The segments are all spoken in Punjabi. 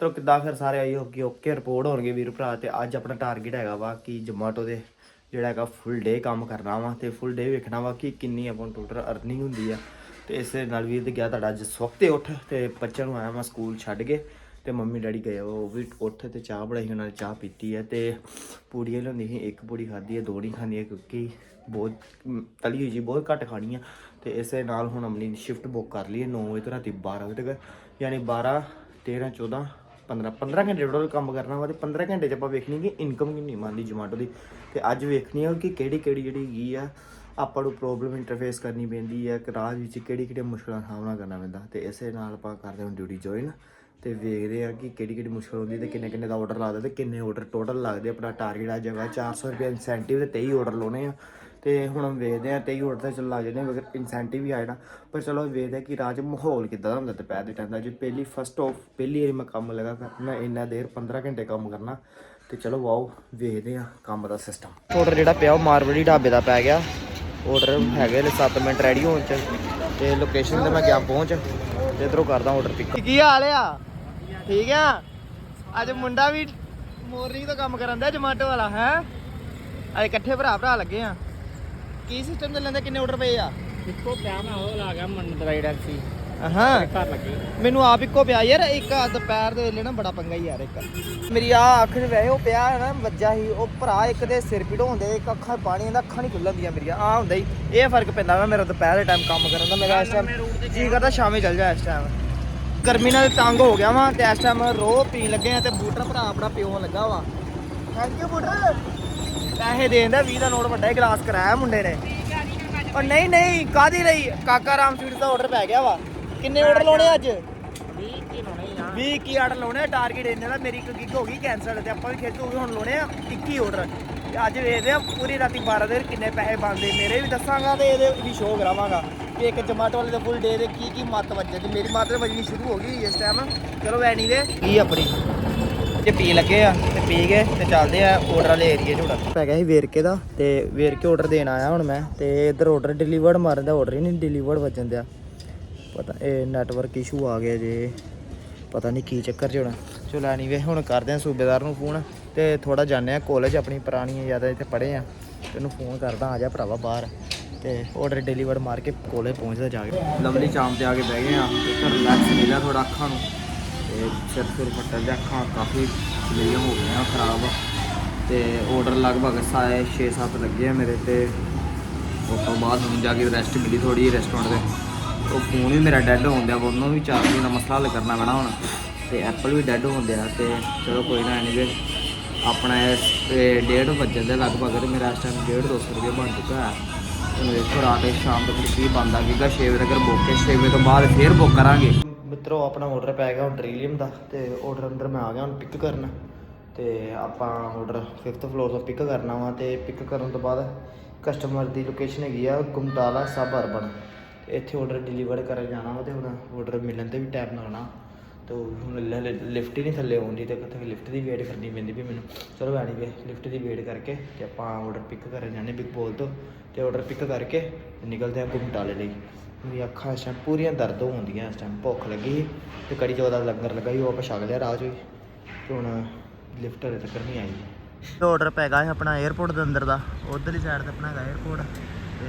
ਤੋ ਕਿੱਦਾਂ ਫਿਰ ਸਾਰੇ ਆਈ ਹੋ ਕਿ ਓਕੇ ਰਿਪੋਰਟ ਹੋਣਗੇ ਵੀਰ ਭਰਾ ਤੇ ਅੱਜ ਆਪਣਾ ਟਾਰਗੇਟ ਹੈਗਾ ਵਾ ਕਿ ਜਮਾਟੋ ਦੇ ਜਿਹੜਾ ਹੈਗਾ ਫੁੱਲ ਡੇ ਕੰਮ ਕਰਨਾ ਵਾ ਤੇ ਫੁੱਲ ਡੇ ਵੇਖਣਾ ਵਾ ਕਿ ਕਿੰਨੀ ਆਪਾਂ ਨੂੰ ਟੋਟਲ ਅਰਨਿੰਗ ਹੁੰਦੀ ਆ। ਤੇ ਇਸੇ ਨਾਲ ਵੀਰ ਤੇ ਗਿਆ ਤੁਹਾਡਾ ਅੱਜ ਸਵਖਤੇ ਉੱਠ ਤੇ ਬੱਚਿਆਂ ਨੂੰ ਆਇਆ ਮੈਂ ਸਕੂਲ ਛੱਡ ਕੇ ਤੇ ਮੰਮੀ ਡੈਡੀ ਗਏ ਉਹ ਵੀ ਉੱਠ ਤੇ ਚਾਹ ਬਣਾਈ, ਉਹਨਾਂ ਨੇ ਚਾਹ ਪੀਤੀ ਹੈ ਤੇ ਪੂੜੀਆਂ ਲਿਆਉਂਦੀ ਸੀ, ਇੱਕ ਪੂੜੀ ਖਾਧੀ ਹੈ ਦੋ ਨਹੀਂ ਖਾਣੀ ਕਿਉਂਕਿ ਬਹੁਤ ਤਲੀ ਹੋਈ ਜੀ ਬਹੁਤ ਘੱਟ ਖਾਣੀ ਆ। ਤੇ ਇਸੇ ਨਾਲ ਹੁਣ ਅਮਲੀ ਸ਼ਿਫਟ ਬੁੱਕ ਕਰ ਲਈ ਹੈ 9 ਵਜੇ ਤੋਂ ਰਾਤੀ 12 ਵਜੇ ਤੱਕ, ਯਾਨੀ 12 13 14 15 15 ਘੰਟੇ ਟੋਟਲ ਕੰਮ ਕਰਨਾ ਵਾ ਤੇ 15 ਘੰਟੇ ਚ ਆਪਾਂ ਵੇਖਣੀ ਕਿ ਇਨਕਮ ਕਿੰਨੀ ਮੰਨਦੀ ਜਮਾਟੋ ਦੀ। ਤੇ ਅੱਜ ਵੇਖਣੀ ਆ ਕਿ ਕਿਹੜੀ ਕਿਹੜੀ ਜਿਹੜੀ ਹੈਗੀ ਆ, ਆਪਾਂ ਨੂੰ ਪ੍ਰੋਬਲਮ ਇੰਟਰਫੇਸ ਕਰਨੀ ਪੈਂਦੀ ਹੈ ਕਿ ਰਾਹ ਵਿੱਚ ਕਿਹੜੀ ਕਿਹੜੀ ਮੁਸ਼ਕਲਾਂ ਦਾ ਸਾਹਮਣਾ ਕਰਨਾ ਪੈਂਦਾ। ਤੇ ਇਸੇ ਨਾਲ ਆਪਾਂ ਕਰਦੇ ਹਾਂ ਡਿਊਟੀ ਜੁਆਇਨ ਤੇ ਵੇਖਦੇ ਆ ਕਿ ਕਿਹੜੀ ਕਿਹੜੀ ਮੁਸ਼ਕਲ ਹੁੰਦੀ ਤੇ ਕਿੰਨੇ ਕਿੰਨੇ ਦਾ ਆਰਡਰ ਲੱਗਦਾ ਤੇ ਕਿੰਨੇ ਆਰਡਰ ਟੋਟਲ ਲੱਗਦੇ ਆਪਣਾ ਟਾਰਗੇਟ ਆ ਜਗ੍ਹਾ 400 ਰੁਪਏ ਇਨਸੈਂਟਿਵ ਤੇ 23 ਆਰਡਰ ਲਾਉਣੇ ਆ। ਤੇ ਹੁਣ ਹਮ ਵੇਖਦੇ ਆ 23 ਆਰਡਰ ਤੇ ਚੱਲ ਲੱਗ ਜਾਂਦੇ ਅਗਰ ਇਨਸੈਂਟਿਵ ਵੀ ਆ ਪਰ ਚਲੋ ਵੇਖਦੇ ਆ ਕਿ ਰਾਜ ਮਾਹੌਲ ਕਿੱਦਾਂ ਦਾ ਹੁੰਦਾ ਦੁਪਹਿਰ ਦੇ ਟਾਈਮ ਦਾ। ਜੇ ਪਹਿਲੀ ਫਸਟ ਆਫ ਪਹਿਲੀ ਵਾਰੀ ਮੈਂ ਕੰਮ ਲਗਾ ਕਰਨਾ ਇੰਨਾ ਦੇਰ 15 ਘੰਟੇ ਕੰਮ ਕਰਨਾ। ਤੇ ਚਲੋ ਵਾਓ, ਵੇਖਦੇ ਆ ਕੰਮ ਦਾ ਸਿਸਟਮ ਆਰਡਰ ਜਿਹੜਾ ਪਿਆ ਉਹ ਮਾਰਵੜੀ ਢਾਬੇ ਦਾ ਪੈ ਗਿਆ। ਆਰਡਰ ਹੈਗੇ ਨੇ 7 ਮਿੰਟ ਰੈਡੀ ਹੋਣ ਚ। ਤੇ ਲੋਕੇਸ਼ਨ ਤੇ ਮੈਂ ਗਿਆ ਪਹੁੰਚ। ਤੇ ਇਧਰੋਂ ਕਰਦਾ ਆਰਡਰ ਪਿਕ ਕੀ ਹਾਲ ਆ? ਠੀਕ ਆ? ਅੱਜ ਮੁੰਡਾ ਵੀ ਮੋਰਨਿੰਗ ਤੋਂ ਕੰਮ ਕਰਨ ਦਾ ਜਮਾਟੋ ਵਾਲਾ, ਹੈ? ਅੱਜ ਇਕੱਠੇ ਭਰਾ ਭਰਾ ਲੱਗੇ ਆ। ਕੀ ਸਿਸਟਮ ਚੱਲਣ ਦਾ ਕਿੰਨੇ ਆਰਡਰ ਪਏ ਆ? ਇੱਕੋ ਪਿਆ ਮੈਂ ਉਹ ਲਾ ਗਿਆ ਮੰਨ ਦਵਾਈ ਟੈਕਸੀ ਹਾਂ। ਘਰ ਲੱਗੀ। ਮੈਨੂੰ ਆਪ ਇੱਕੋ ਪਿਆ ਯਾਰ ਇੱਕ ਦੁਪਹਿਰ ਦੇ ਵੇਲੇ ਨਾ ਬੜਾ ਪੰਗਾ ਹੀ ਯਾਰ ਇੱਕ। ਮੇਰੀ ਆ ਅੱਖ ਦੇ ਵੈਸੇ ਉਹ ਪਿਆ ਹੈ ਨਾ ਵੱਜਾ ਸੀ ਉਹ ਭਰਾ ਇੱਕ ਦੇ ਸਿਰ ਪੀੜ ਹੁੰਦੇ ਇੱਕ ਅੱਖਾਂ ਪਾਣੀ ਆਉਂਦਾ ਅੱਖਾਂ ਨਹੀਂ ਖੁੱਲ੍ਹਦੀਆਂ ਮੇਰੀਆਂ ਆ ਹੁੰਦਾ ਹੀ। ਇਹ ਫ਼ਰਕ ਪੈਂਦਾ ਵਾ ਮੇਰਾ ਦੁਪਹਿਰ ਦੇ ਟਾਈਮ ਕੰਮ ਕਰਨ ਦਾ ਮੇਰਾ ਇਸ ਟਾਈਮ ਜੀ ਕਰਦਾ ਸ਼ਾਮੇ ਚੱਲ ਜਾ ਇਸ ਟਾਈਮ ਗਰਮੀ ਨਾਲ ਤੰਗ ਹੋ ਗਿਆ ਵਾਂ ਤੇ ਇਸ ਟਾਈਮ ਰੋ ਪੀਣ ਲੱਗੇ ਆ ਤੇ ਬੂਟਰ ਭਰਾ ਆਪਣਾ ਪਿਓ ਲੱਗਾ ਵਾ। ਥੈਂਕ ਯੂ ਬੂਟਰ ਪੈਸੇ ਦੇਣ ਦਾ 20 ਦਾ ਨੋਟ ਵੱਡਾ ਹੀ ਗਲਾਸ ਕਰਾਇਆ ਮੁੰਡੇ ਨੇ। ਉਹ ਨਹੀਂ ਨਹੀਂ ਕਾਦੀ ਲਈ? ਕਾਕਾ ਰਾਮ ਸਵੀਟਸ ਦਾ ਆਰਡਰ ਪੈ ਗਿਆ ਵਾ। ਕਿੰਨੇ ਆਰਡਰ ਲਾਉਣੇ ਅੱਜ? 20 ਕੀ ਲਾਉਣੇ ਆ 20 ਕੀ ਆਰਡਰ ਲਾਉਣੇ ਟਾਰਗੇਟ ਇਹਨਾਂ ਦਾ, ਮੇਰੀ ਇੱਕ ਗਿੱਗ ਹੋ ਗਈ ਕੈਂਸਲ ਤੇ ਆਪਾਂ ਵੀ ਖੇਚ ਹੋ ਹੁਣ ਲਾਉਣੇ ਆ 21 ਆਰਡਰ ਅੱਜ ਵੇਖਦੇ ਆ, ਪੂਰੀ ਰਾਤੀ 12 ਦੇ ਕਿੰਨੇ ਪੈਸੇ ਬਣਦੇ, ਮੇਰੇ ਵੀ ਦੱਸਾਂਗਾ ਤੇ ਇਹਦੇ ਵੀ ਸ਼ੋਅ ਕਰਾਵਾਂਗਾ ਕਿ ਇੱਕ ਜਮਾਟੋ ਵਾਲੇ ਦੇ ਫੁੱਲ ਡੇ ਦੇ ਕੀ ਕੀ ਮੱਤ ਵੱਜੇ, ਤੇ ਮੇਰੀ ਮੱਤ ਵੱਜਣੀ ਸ਼ੁਰੂ ਹੋ ਗਈ ਇਸ ਟਾਈਮ ਚਲੋ ਐਨੀਵੇ ਕੀ ਆਪਣੀ? ਜੇ ਪੀ ਲੱਗੇ ਆ ਤੇ ਪੀ ਗਏ ਤੇ ਚੱਲਦੇ ਆ ਆਰਡਰ ਵਾਲੇ ਏਰੀਏ 'ਚ ਹੁਣ। ਪੈ ਗਿਆ ਸੀ ਵੇਰਕੇ ਦਾ ਤੇ ਵੇਰਕੇ ਆਰਡਰ ਦੇਣ ਆਇਆ ਹੁਣ ਮੈਂ ਤੇ ਇੱਧਰ ਆਰਡਰ ਡਿਲੀਵਰਡ ਮਾਰਨ ਦਾ ਆਰਡਰ ਹੀ ਨਹੀਂ ਡਿਲੀਵਰਡ ਵੱਜਣ ਦਿਆ। ਪਤਾ ਇਹ ਨੈਟਵਰਕ ਇਸ਼ੂ ਆ ਗਿਆ ਜੇ, ਪਤਾ ਨਹੀਂ ਕੀ ਚੱਕਰ ਚ ਹੋਣਾ। ਚਲੋ ਐਨੀਵੇ ਹੁਣ ਕਰਦੇ ਆ ਸੂਬੇਦਾਰ ਨੂੰ ਫੋਨ ਤੇ ਥੋੜਾ ਜਾਣਦੇ ਆ ਕਾਲਜ ਆਪਣੀ ਪੁਰਾਣੀ ਜ਼ਿਆਦਾ ਇੱਥੇ ਪੜ੍ਹੇ ਆ। ਤੈਨੂੰ ਫੋਨ ਕਰਦਾ, ਆ ਜਾ ਭਰਾਵਾ ਬਾਹਰ। ਤੇ ਆਰਡਰ ਡਿਲੀਵਰ ਮਾਰ ਕੇ ਕੋਲੇ ਪਹੁੰਚਦਾ ਜਾ ਕੇ। ਲਵਲੀ ਚਾਂਪ ਤੇ ਆ ਕੇ ਬਹਿ ਗਏ ਆ, ਤੇ ਰਿਲੈਕਸ ਮਿਲਿਆ ਥੋੜਾ ਅੱਖਾਂ ਨੂੰ। ਤੇ ਸਿਰ ਸੁਰ ਫੱਟਣ ਦੇ ਅੱਖਾਂ ਕਾਫੀ ਮੇਰੀਆਂ ਹੋ ਗਈਆਂ ਖਰਾਬ। ਤੇ ਆਰਡਰ ਲਗਭਗ ਸਾਏ 6-7 ਲੱਗੇ ਆ ਮੇਰੇ ਤੇ। ਉਸ ਤੋਂ ਬਾਅਦ ਹੁਣ ਜਾ ਕੇ ਰੈਸਟ ਮਿਲੀ ਥੋੜੀ ਰੈਸਟੋਰੈਂਟ ਦੇ ਉਹ ਫੋਨ ਵੀ ਮੇਰਾ ਡੈੱਡ ਹੋਣ ਦਿਆ ਉਹਨੂੰ ਵੀ ਚਾਰ ਦਿਨ ਦਾ ਮਸਲਾ ਹੱਲ ਕਰਨਾ ਪੈਣਾ ਹੁਣ। ਤੇ ਐਪਲ ਵੀ ਡੈੱਡ ਹੋਣ ਦਿਆ ਤੇ ਚਲੋ ਕੋਈ ਨਾ ਐਨੀਵੇ ਆਪਣਾ ਇਹ ਡੇਢ ਵਜੇ ਦੇ ਲਗਭਗ ਤੇ ਮੇਰਾ ਇਸ ਟਾਈਮ ਡੇਢ ਦੋ ਸੌ ਰੁਪਏ ਬਣ ਚੁੱਕਾ ਹੈ। ਹੁਣ ਵੇਖੋ ਰਾਤ ਦੇ ਸ਼ਾਮ ਤੱਕ ਕੀ ਬਣਦਾ ਕਿਗਾ 6 ਵਜੇ ਤੱਕ ਬੁੱਕ ਕੇ 6 ਵਜੇ ਤੋਂ ਬਾਅਦ ਫੇਰ ਬੁੱਕ ਕਰਾਂਗੇ। ਮਿੱਤਰੋ, ਆਪਣਾ ਆਰਡਰ ਪੈ ਗਿਆ ਹੁਣ ਡ੍ਰੀਲੀਅਮ ਦਾ ਤੇ ਆਰਡਰ ਅੰਦਰ ਮੈਂ ਆ ਗਿਆ ਹੁਣ ਪਿਕ ਕਰਨਾ। ਤੇ ਆਪਾਂ ਆਰਡਰ 5th ਫਲੋਰ ਤੋਂ ਪਿਕ ਕਰਨਾ ਵਾ ਤੇ ਪਿਕ ਕਰਨ ਤੋਂ ਬਾਅਦ ਕਸਟਮਰ ਦੀ ਲੋਕੇਸ਼ਨ ਹੈਗੀ ਆ ਗੁਮਟਾਲਾ ਸਬ ਅਰਬਨ ਤੇ ਇੱਥੇ ਆਰਡਰ ਡਿਲੀਵਰ ਕਰਨ ਜਾਣਾ ਵਾ ਤੇ ਹੁਣ ਆਰਡਰ ਮਿਲਣ ਤੇ ਵੀ ਟਾਈਮ ਲੱਗਣਾ। ਤੋ ਹੁਣ ਹਲੇ ਲਿਫਟ ਹੀ ਨਹੀਂ ਥੱਲੇ ਆਉਂਦੀ ਤੇ ਕਿੱਥੇ ਲਿਫਟ ਦੀ ਵੇਟ ਕਰਨੀ ਪੈਂਦੀ ਵੀ ਮੈਨੂੰ। ਚਲੋ ਆਣੀ ਪਈ ਲਿਫਟ ਦੀ ਵੇਟ ਕਰਕੇ ਤੇ ਆਪਾਂ ਆਰਡਰ ਪਿਕ ਕਰਨ ਜਾਣੇ ਬਿਗ ਬੋਲ ਤੋਂ। ਤੇ ਆਰਡਰ ਪਿਕ ਕਰਕੇ ਨਿਕਲਦੇ ਆ ਘੁੰਮਟਾਲੇ ਲਈ। ਮੇਰੀ ਅੱਖਾਂ ਇਸ ਟਾਈਮ ਪੂਰੀਆਂ ਦਰਦ ਹੁੰਦੀਆਂ ਇਸ ਟਾਈਮ ਭੁੱਖ ਲੱਗੀ ਤੇ ਕੜੀ ਚੌਲ ਦਾ ਲੰਗਰ ਲੱਗਾ ਸੀ, ਉਹ ਆਪਾਂ ਛਕ ਲਿਆ ਰਾਜ ਹੋਈ ਤੇ ਹੁਣ ਲਿਫਟ ਹਲੇ ਤੱਕ ਨਹੀਂ ਆਈ। ਆਰਡਰ ਪੈ ਗਿਆ ਆਪਣਾ 에어ਪੋਰਟ ਦੇ ਅੰਦਰ ਦਾ, ਉਧਰਲੀ ਸਾਈਡ ਤੇ ਆਪਣਾ ਹੈਗਾ 에어ਪੋਰਟ ਤੇ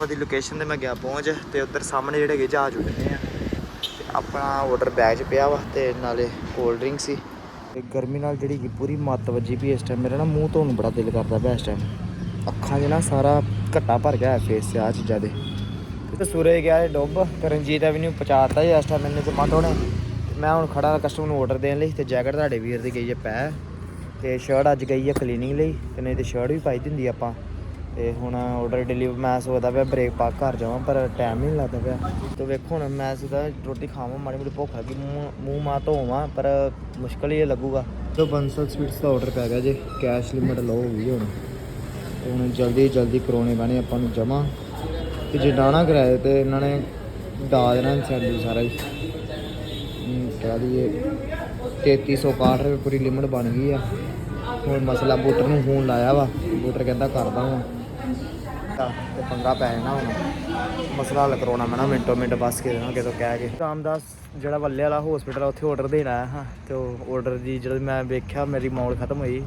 ਉਹਦੀ ਲੋਕੇਸ਼ਨ ਤੇ ਮੈਂ ਗਿਆ ਪਹੁੰਚ ਤੇ ਉੱਧਰ ਸਾਹਮਣੇ ਜਿਹੜੇ ਹੈਗੇ ਜਹਾਜ਼ ਉੱਡਦੇ ਆ। ਆਪਣਾ ਆਰਡਰ ਬੈਗ 'ਚ ਪਿਆ ਵਾ ਤੇ ਨਾਲੇ ਕੋਲਡ ਡਰਿੰਕ ਸੀ। ਤੇ ਗਰਮੀ ਨਾਲ ਜਿਹੜੀ ਕਿ ਪੂਰੀ ਮੱਤ ਵੱਜੀ ਵੀ ਇਸ ਟਾਈਮ ਮੇਰਾ ਨਾ ਮੂੰਹ ਧੋਣ ਨੂੰ ਬੜਾ ਦਿਲ ਕਰਦਾ ਪਿਆ ਇਸ ਟਾਈਮ ਅੱਖਾਂ 'ਚ ਨਾ ਸਾਰਾ ਘੱਟਾ ਭਰ ਗਿਆ ਫੇਸ 'ਚ ਆ ਚੀਜ਼ਾਂ ਦੇ। ਤੇ ਸੂਰਜ ਗਿਆ ਡੁੱਬ, ਤੇ ਰਣਜੀਤ ਐਵਨਿਊ ਪਹੁੰਚਾਤਾ ਜੀ ਇਸ ਟਾਈਮ ਮੈਨੂੰ ਜਮਾਟੋ ਨੇ ਮੈਂ ਹੁਣ ਖੜਾ ਕਸਟਮਰ ਨੂੰ ਆਰਡਰ ਦੇਣ ਲਈ, ਤੇ ਜੈਕਟ ਤੁਹਾਡੇ ਵੀਰ ਦੀ ਗਈ ਹੈ ਪੈ। ਤੇ ਸ਼ਰਟ ਅੱਜ ਗਈ ਹੈ ਕਲੀਨਿੰਗ ਲਈ, ਤੇ ਨਹੀਂ ਤੇ ਸ਼ਰਟ ਵੀ ਪਾਈ ਦਿੰਦੀ ਆਪਾਂ। ਤੇ ਹੁਣ ਆਰਡਰ ਡਿਲੀਵਰ ਮੈਂ ਸੋਚਦਾ ਪਿਆ ਬ੍ਰੇਕ ਪਾ ਕੇ ਘਰ ਜਾਵਾਂ ਪਰ ਟਾਈਮ ਨਹੀਂ ਲੱਗਦਾ ਪਿਆ। ਤੇ ਵੇਖੋ ਹੁਣ ਮੈਂ ਸਿੱਧਾ ਰੋਟੀ ਖਾਵਾਂ ਮਾੜੀ ਮੋਟੀ ਭੁੱਖ ਲੱਗੀ ਮੂੰਹ ਮੂੰਹ ਮਾ ਧੋਵਾਂ ਪਰ ਮੁਸ਼ਕਲ ਹੀ ਇਹ ਲੱਗੂਗਾ। ਤੇ ਬੰਸਲ ਸਵੀਟਸ ਦਾ ਆਰਡਰ ਪੈ ਗਿਆ ਜੇ ਕੈਸ਼ ਲਿਮਟ ਲੋ ਹੋ ਗਈ ਹੁਣ। ਤੇ ਹੁਣ ਜਲਦੀ ਜਲਦੀ ਕਰਾਉਣੇ ਪੈਣੇ ਆਪਾਂ ਨੂੰ ਜਮਾ ਤੇ ਜੇ ਡਾਣਾ ਕਰਾਏ ਤੇ ਇਹਨਾਂ ਨੇ ਡਾ ਦੇਣਾ ਇਨਸੈਂਟਿਵ ਸਾਰਾ ਹੀ। ਹਮ, ਕਹਿ ਦਈਏ 3361 ਰੁਪਏ ਪੂਰੀ ਲਿਮਟ ਬਣ ਗਈ ਆ। ਹੁਣ ਮਸਲਾ ਬੂਟਰ ਨੂੰ ਫੋਨ ਲਾਇਆ ਵਾ ਬੂਟਰ ਕਹਿੰਦਾ ਕਰਦਾ ਵਾਂ। ਤੇ ਪੰਗਾ ਪੈ ਜਾਣਾ ਹੁਣ। ਮਸਲਾ ਹੱਲ ਕਰਾਉਣਾ ਮੈਂ ਨਾ, ਮਿੰਟੋ ਮਿੰਟ ਬਸ ਕੇ ਦੇਣਾ ਤੋਂ ਕਹਿ ਕੇ। ਰਾਮਦਾਸ ਜਿਹੜਾ ਵੱਲੇ ਵਾਲਾ ਹਸਪੀਟਲ ਉੱਥੇ ਆਰਡਰ ਦੇਣ ਆਇਆ ਹਾਂ ਤੇ ਉਹ ਆਰਡਰ ਦੀ ਜਦੋਂ ਮੈਂ ਵੇਖਿਆ, ਮੇਰੀ ਮੌਲ ਖਤਮ ਹੋਈ।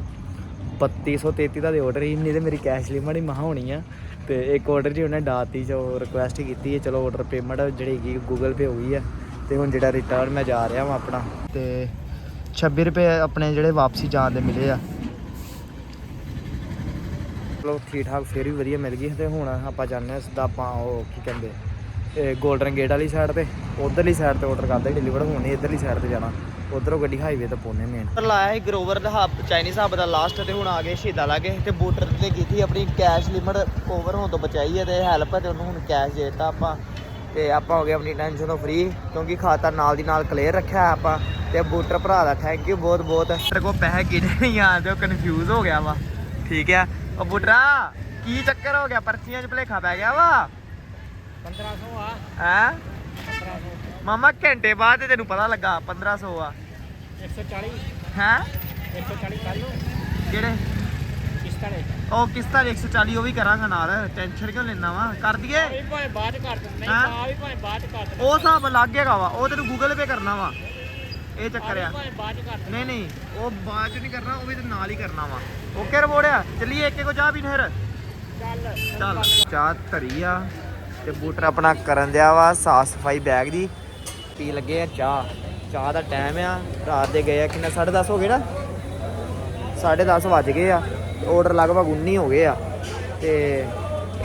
3233 ਦਾ ਦੇ ਆਰਡਰ ਹੀ ਨਹੀਂ ਤੇ ਮੇਰੀ ਕੈਸ਼ ਲਿਮਟ ਹੀ ਮਹਾ ਹੋਣੀ ਆ। ਤੇ ਇੱਕ ਆਰਡਰ ਜੀ ਉਹਨੇ ਡਾਤੀ, ਜੋ ਰਿਕੁਐਸਟ ਕੀਤੀ ਹੈ ਚਲੋ ਆਰਡਰ ਪੇਮੈਂਟ ਜਿਹੜੀ ਹੈਗੀ ਗੂਗਲ ਪੇ ਹੋਈ ਆ। ਤੇ ਹੁਣ ਜਿਹੜਾ ਰਿਟਰਨ ਮੈਂ ਜਾ ਰਿਹਾ ਵਾਂ ਆਪਣਾ। ਤੇ 26 ਰੁਪਏ ਆਪਣੇ ਜਿਹੜੇ ਵਾਪਸੀ ਜਾਣ ਦੇ ਮਿਲੇ ਆ। ਚਲੋ ਠੀਕ ਠਾਕ ਫੇਰ ਵੀ ਵਧੀਆ ਮਿਲ ਗਈ ਤੇ ਹੁਣ ਆਪਾਂ ਜਾਂਦੇ ਹਾਂ ਸਿੱਧਾ ਆਪਾਂ ਉਹ ਕੀ ਕਹਿੰਦੇ, ਇਹ 골ਡਨ ਗੇਟ ਵਾਲੀ ਸਾਈਡ ਤੇ, ਉਧਰਲੀ ਸਾਈਡ ਤੇ ਆਰਡਰ ਕਰਦੇ ਡਿਲੀਵਰ ਹੋਣੀ ਇਧਰਲੀ ਸਾਈਡ ਤੇ ਜਾਣਾ। ਉਧਰੋਂ ਗੱਡੀ ਹਾਈਵੇ ਤੇ ਪਹੁੰਚੇ ਮੇਨ ਲਾਇਆ ਸੀ ਗਰੋਵਰ ਦਾ ਹੱਬ ਚਾਈਨੀਜ਼ ਹੱਬ ਦਾ ਲਾਸਟ ਤੇ ਹੁਣ ਆ ਗਏ ਸ਼ਹੀਦਾਂ ਲਾਗੇ ਤੇ ਬੂਟਰ ਤੇ ਕੀਤੀ ਆਪਣੀ ਕੈਸ਼ ਲਿਮਟ ਓਵਰ ਹੋਣ ਤੋਂ ਬਚਾਈ ਹੈ ਤੇ ਹੈਲਪ ਹੈ ਤੇ ਉਹਨੂੰ ਹੁਣ ਕੈਸ਼ ਦੇ ਦਿੱਤਾ ਆਪਾਂ। ਤੇ ਆਪਾਂ ਹੋ ਗਏ ਆਪਣੀ ਟੈਨਸ਼ਨ ਤੋਂ ਫ੍ਰੀ ਕਿਉਂਕਿ ਖਾਤਾ ਨਾਲ ਦੀ ਨਾਲ ਕਲੀਅਰ ਰੱਖਿਆ ਆਪਾਂ। ਤੇ ਬੂਟਰ ਭਰਾ ਦਾ ਥੈਂਕ ਯੂ ਬਹੁਤ ਬਹੁਤ ਤੇਰੇ ਕੋਲ ਪੈਸੇ ਕਿਹੜੇ ਨਹੀਂ ਆਉਂਦੇ ਉਹ ਕਨਫਿਊਜ਼ ਹੋ ਗਿਆ ਵਾ। ਠੀਕ ਹੈ ਉਹ ਬੁੱਟਰਾ ਕੀ ਚੱਕਰ ਹੋ ਗਿਆ? ਪਰਚੀਆਂ 'ਚ ਭਲੇਖਾ ਪੈ ਗਿਆ ਵਾ। 1500 ਆ। ਹੈ? 1500 ਮਾਮਾ ਘੰਟੇ ਬਾਅਦ ਤੈਨੂੰ ਪਤਾ ਲੱਗਾ 1500 ਆ। 140 ਹੈ? 140 ਕਰ ਲਓ। ਜਿਹੜੇ ਉਹ ਕਿਸ ਤਰ੍ਹਾਂ 140 ਉਹ ਵੀ ਕਰਾਂਗਾ ਨਾਲ। ਟੈਨਸ਼ਨ ਕਿਉਂ ਲੈਣਾ ਵਾ? ਕਰ ਦਈਏ? ਵੀ ਭਾਵੇਂ ਬਾਅਦ ਕਰ ਦਿੰਦੇ? ਨਹੀਂ ਆ ਵੀ ਭਾਵੇਂ ਬਾਅਦ ਕਰ ਦਿੰਦੇ। ਉਹ ਹਿਸਾਬ ਲੱਗ ਜਾਏਗਾ ਵਾ। ਉਹ ਤੈਨੂੰ ਗੂਗਲ ਪੇ ਕਰਨਾ ਵਾ। ਇਹ ਚੱਕਰ ਆ। ਨਹੀਂ ਨਹੀਂ। ਉਹ ਬਾਅਦ ਚ ਨਹੀਂ ਕਰਨਾ ਉਹ ਵੀ ਤੇ ਨਾਲ ਹੀ ਕਰਨਾ ਵਾ। ਓਕੇ ਰਬੋੜਿਆ ਚੱਲੀਏ ਇੱਕ ਇੱਕ ਚਾਹ ਪੀਣ ਫਿਰ। ਚੱਲ। ਚਾਹ ਧਰੀ ਆ ਤੇ ਬੂਟਰ ਆਪਣਾ ਕਰਨ ਦਿਆ ਵਾ ਸਾਫ਼ ਸਫ਼ਾਈ ਬੈਗ ਦੀ। ਪੀ ਲੱਗੇ ਆ ਚਾਹ। ਚਾਹ ਦਾ ਟਾਈਮ ਆ। ਰਾਤ ਦੇ ਗਏ ਆ ਕਿੰਨਾ? 10:30 ਹੋ ਗਏ ਨਾ? 10:30 ਵੱਜ ਗਏ ਆ। ਆਰਡਰ ਲਗਭਗ 19 ਹੋ ਗਏ ਆ। ਤੇ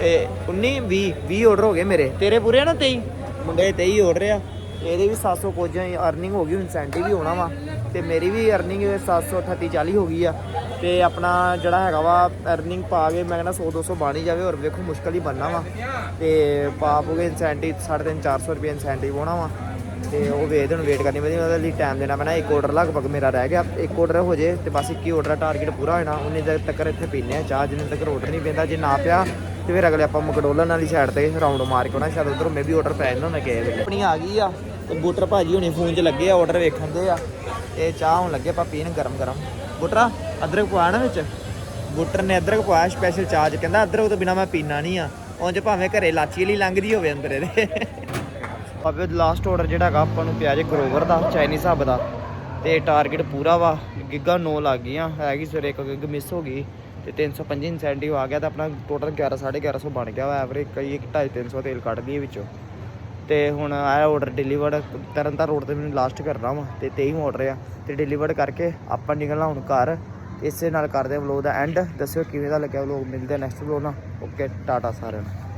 ਇਹ 19 20 20 ਆਰਡਰ ਹੋ ਗਏ ਮੇਰੇ। ਤੇਰੇ ਪੂਰੇ ਨਾ 23 ਮੁੰਡੇ 23 ਆਰਡਰ ਆ। ਇਹਦੇ ਵੀ 700 ਕੁਝ ਅਰਨਿੰਗ ਹੋ ਗਈ ਇਨਸੈਂਟਿਵ ਵੀ ਹੋਣਾ ਵਾ। ਤੇ ਮੇਰੀ ਵੀ ਅਰਨਿੰਗ 738 40 ਹੋ ਗਈ ਆ। ਤੇ ਆਪਣਾ ਜਿਹੜਾ ਹੈਗਾ ਵਾ ਅਰਨਿੰਗ ਪਾ ਕੇ ਮੈਂ ਕਹਿੰਦਾ 100 200 ਬਣ ਹੀ ਜਾਵੇ ਔਰ ਵੇਖੋ ਮੁਸ਼ਕਲ ਹੀ ਬਣਨਾ ਵਾ। ਤੇ ਪਾ ਪੂਗੇ ਇਨਸੈਂਟਿਵ 350 400 ਰੁਪਏ ਇਨਸੈਂਟਿਵ ਹੋਣਾ ਵਾ। ਤੇ ਉਹ ਵੇਟ ਹੁਣ ਵੇਟ ਕਰਨੀ ਪੈਂਦੀ, ਉਹਦੇ ਲਈ ਟਾਈਮ ਦੇਣਾ ਪੈਣਾ, ਇੱਕ ਆਰਡਰ ਲਗਭਗ ਮੇਰਾ ਰਹਿ ਗਿਆ। ਇੱਕ ਆਰਡਰ ਹੋ ਜੇ, ਤੇ ਬਸ ਇੱਕ ਹੀ ਆਰਡਰ ਟਾਰਗੇਟ ਪੂਰਾ ਹੋਣਾ। ਉਨੀ ਦੇਰ ਤੱਕ ਇੱਥੇ ਪੀਨੇ ਆ ਚਾਹ, ਜਿੰਨੇ ਤੱਕ ਆਰਡਰ ਨਹੀਂ ਪੈਂਦਾ, ਜੇ ਨਾ ਪਿਆ ਤੇ ਫਿਰ ਅਗਲੇ ਆਪਾਂ ਮਕਡੋਲਨ ਵਾਲੀ ਸਾਈਡ ਤੇ ਰਾਉਂਡ ਮਾਰ ਕੇ ਆਉਣਾ ਸ਼ਾਇਦ ਉਧਰੋਂ ਮੇ ਵੀ ਆਰਡਰ ਪੈ ਜਾਂਦਾ ਹੁੰਦਾ ਕਿਸੇ ਵੇਲੇ। ਆਪਣੀ ਆ ਗਈ ਆ, ਤੇ ਬੂਟਰ ਭਾਜੀ ਹੁਣੀ ਫੋਨ 'ਚ ਲੱਗੇ ਆ ਆਰਡਰ ਵੇਖਣ ਦੇ ਆ। ਤੇ ਚਾਹ ਹੁਣ ਲੱਗੇ ਆਪਾਂ ਪੀਣ ਗਰਮ ਗਰਮ ਬੂਟਰਾ, ਅਦਰਕ ਪਵਾਇਆ ਨਾ ਵਿੱਚ। ਬੂਟਰ ਨੇ ਅਦਰਕ ਪਵਾਇਆ ਸਪੈਸ਼ਲ ਚਾਹ 'ਚ ਕਹਿੰਦਾ, ਅਦਰਕ ਤੋਂ ਬਿਨਾ ਮੈਂ ਪੀਣਾ ਨਹੀਂ ਆ। ਉਂਝ ਭਾਵੇਂ ਘਰੇ ਲਾਚੀ ਲਈ ਲੰਘਦੀ ਹੋਵੇ ਅੰਦਰ ਇਹਦੇ। ਬਾਬੇ ਲਾਸਟ ਆਰਡਰ ਜਿਹੜਾ ਹੈਗਾ, ਆਪਾਂ ਨੂੰ ਪਿਆ ਜੇ ਗਰੋਵਰ ਦਾ ਚਾਈਨੀਜ਼ ਹੱਬ ਦਾ। ਤੇ ਟਾਰਗੇਟ ਪੂਰਾ ਵਾ, ਗਿੱਗਾ 9 ਲੱਗ ਗਈਆਂ, ਹੈਗੀ ਸਵੇਰੇ ਇੱਕ ਗਿੱਗ ਮਿਸ ਹੋ ਗਈ। ਤੇ 325 ਇਨਸੈਂਟਿਵ ਆ ਗਿਆ ਤਾਂ ਆਪਣਾ ਟੋਟਲ 11 1150 ਬਣ ਗਿਆ ਵਾ ਐਵਰੇਜ ਕਈ 2.5 300 ਤੇਲ ਕੱਢ ਦਈਏ ਵਿੱਚੋਂ। ਤੇ ਹੁਣ ਆਇਆ ਆਰਡਰ ਡਿਲੀਵਰਡ ਤਰਨਤਾਰਨ ਰੋਡ ਤੇ ਮੈਨੂੰ ਲਾਸਟ ਕਰਨਾ ਵਾ ਤੇ 23 ਆਰਡਰ ਆ ਤੇ ਡਿਲੀਵਰਡ ਕਰਕੇ ਆਪਾਂ ਨਿਕਲਣਾ ਹੁਣ ਘਰ। ਇਸੇ ਨਾਲ ਕਰਦੇ ਆ ਵਲੋਗ ਦਾ ਐਂਡ ਦੱਸਿਓ ਕਿਵੇਂ ਦਾ ਲੱਗਿਆ ਵਲੋਗ ਮਿਲਦੇ ਨੈਕਸਟ ਵਲੋਗ ਨਾਲ। ਓਕੇ ਟਾਟਾ ਸਾਰਿਆਂ ਨੂੰ।